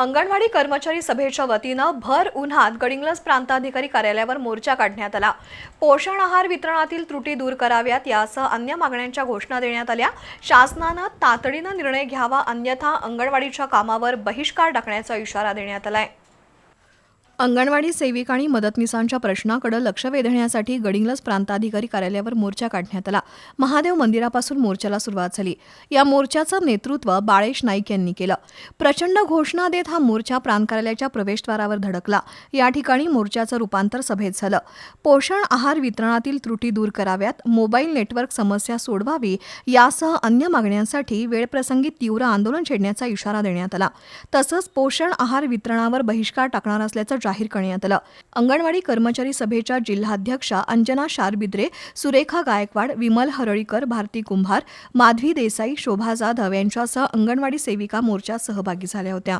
अंगणवाडी कर्मचारी सभेच्या वतीनं भर उन्हात गडिंग्लज प्रांताधिकारी कार्यालयावर मोर्चा काढण्यात आला. पोषण आहार वितरणातील त्रुटी दूर कराव्यात यासह अन्य मागण्यांच्या घोषणा देण्यात आल्या. शासनानं तातडीनं निर्णय घ्यावा अन्यथा अंगणवाडीच्या कामावर बहिष्कार टाकण्याचा इशारा देण्यात आलाय. अंगणवाडी सेविका आणि मदतनीसांच्या प्रश्नाकडे लक्ष वेधण्यासाठी गडिंगलज प्रांताधिकारी कार्यालयावर मोर्चा काढण्यात आला. महादेव मंदिरापासून मोर्चाला सुरुवात झाली. या मोर्चाचं नेतृत्व बाळेश नाईक यांनी केलं. प्रचंड घोषणा देत हा मोर्चा प्रांत कार्यालयाच्या प्रवेशद्वारावर धडकला. या ठिकाणी मोर्चाचं रूपांतर सभेत झालं. पोषण आहार वितरणातील त्रुटी दूर कराव्यात मोबाईल नेटवर्क समस्या सोडवावी यासह अन्य मागण्यांसाठी वेळप्रसंगी तीव्र आंदोलन छेडण्याचा इशारा देण्यात आला. तसंच पोषण आहार वितरणावर बहिष्कार टाकणार असल्याचं जाहीर करण्यात आलं. अंगणवाडी कर्मचारी सभेच्या जिल्हाध्यक्षा अंजना शारबिद्रे सुरेखा गायकवाड विमल हरळीकर भारती कुंभार माधवी देसाई शोभा जाधव यांच्यासह अंगणवाडी सेविका मोर्चात सहभागी झाल्या होत्या.